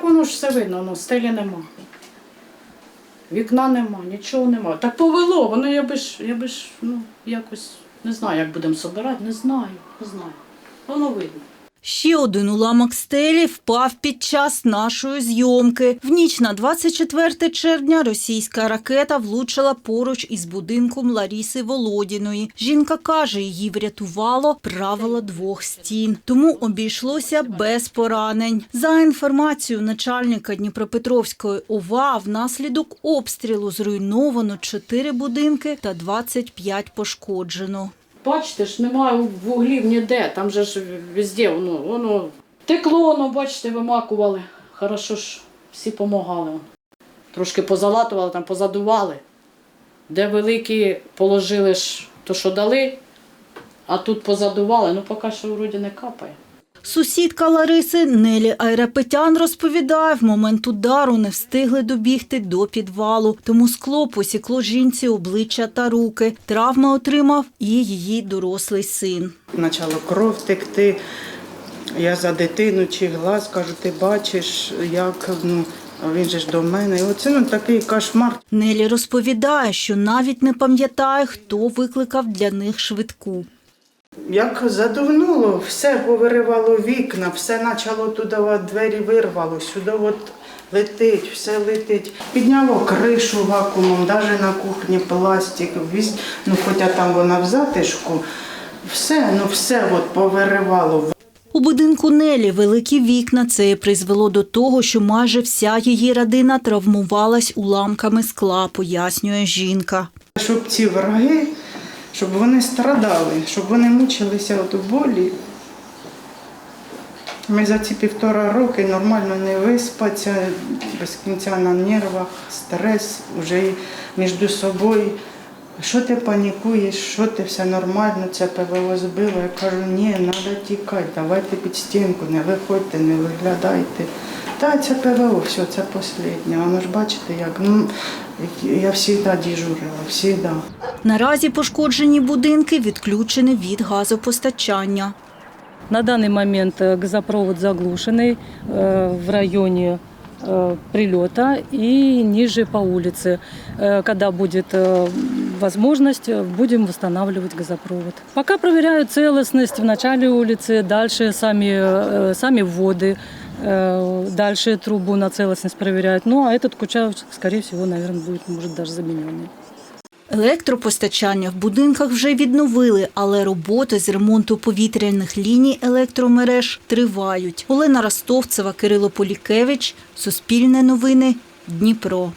так воно ж все видно, ну, стелі нема. Вікна нема, нічого нема. Так повело, воно я би ж, я би ж, ну, якось не знаю, як будемо собирати, не знаю, не знаю. Воно видно. Ще один уламок стелі впав під час нашої зйомки. В ніч на 24 червня російська ракета влучила поруч із будинком Ларіси Володіної. Жінка каже, її врятувало правило двох стін, тому обійшлося без поранень. За інформацією начальника Дніпропетровської ОВА, внаслідок обстрілу зруйновано 4 будинки та 25 пошкоджено. Бачите ж, немає вуглів ніде, там же ж везде воно, воно текло, воно, бачите, вимакували. Хорошо ж всі допомагали. Трошки позалатували, там позадували. Де великі положили ж то, що дали, а тут позадували, ну поки що вроді не капає. Сусідка Лариси Нелі Айрапетян розповідає, в момент удару не встигли добігти до підвалу, тому скло посікло жінці обличчя та руки. Травми отримав і її дорослий син. Почало кров текти. Я за дитину чи глаз кажу, ти бачиш, як ну, він же ж до мене. І оце ну, такий кошмар. Нелі розповідає, що навіть не пам'ятає, хто викликав для них швидку. Як задувнуло, все повиривало вікна, все почало туди, двері вирвало, сюди от летить, все летить. Підняло кришу вакуумом, навіть на кухні пластик, віз- ну хоча там вона в затишку, все, ну все от повиривало. У будинку Нелі великі вікна. Це призвело до того, що майже вся її родина травмувалась уламками скла, пояснює жінка. Щоб ці враги, щоб вони страдали, щоб вони мучилися от болі. Ми за ці півтора роки нормально не виспаться, без кінця на нервах, стрес, вже між собою. Що ти панікуєш, що ти все нормально, це ПВО збило. Я кажу, ні, треба тікати, давайте під стінку, не виходьте, не виглядайте. Та це ПВО, все, це останнє. Воно ж бачите, як ну, я завжди дежурила, завжди. Наразі пошкоджені будинки відключені від газопостачання. На данный момент э, газопровод заглушенный э, в районе э, прилета и ниже по улице. Э, Когда будет э, возможность, э, будем восстанавливать газопровод. Пока проверяют целостность в начале улицы, дальше сами, э, сами вводы, э, дальше трубу на целостность проверяют. Ну а этот куча, скорее всего, наверное, будет, может, даже замененный. Електропостачання в будинках вже відновили, але роботи з ремонту повітряних ліній електромереж тривають. Олена Ростовцева, Кирило Полікевич, Суспільне новини, Дніпро.